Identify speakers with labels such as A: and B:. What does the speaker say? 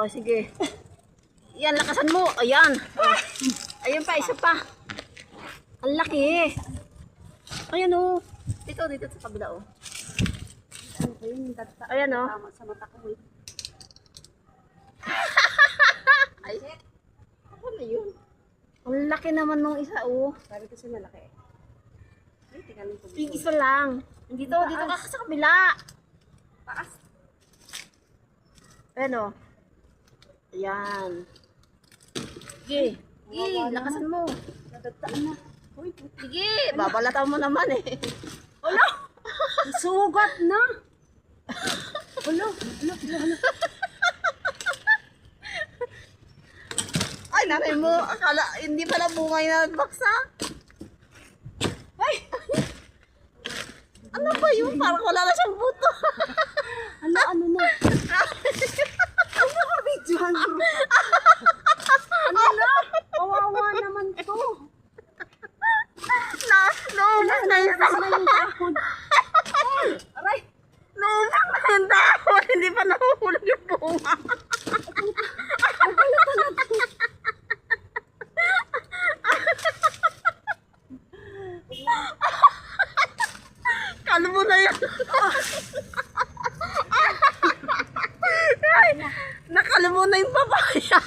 A: O, sige. Yan, lakasan mo. Ayan. O. Ayun pa, isa pa. Ang laki. Ayan o. Dito, dito sa kabila o.
B: Ayun, tata.
A: Ayan o.
B: Tama sa mata ko eh.
A: Ay, ako na yun. Ang laki naman nung isa o.
B: Sabi kasi malaki. Ay, tingnan mo
A: isa lang. Dito, dito ka sa kabila.
B: Taas.
A: Ayan o. Ayan. Sige. Sige, lakasan mo.
B: Nadagtaan na. Uy,
A: Sige, babalatan mo naman eh. Wala.
B: sugat na. Ulo, ulo, ulo, ulo.
A: Ay, nanay mo, akala, hindi pala bungay na baksak. Ay! ano ba yun? Parang wala na siyang buto.
B: Ano, ano na? Ano ka videohan mo? Ano na? Kawawa naman to.
A: Na, naubos na yung
B: yung dahon?
A: Aray! Naubos na yung dahon. Hindi pa nahuhulog yung bunga. Kala mo na yan. Nakala mo na yung papaya.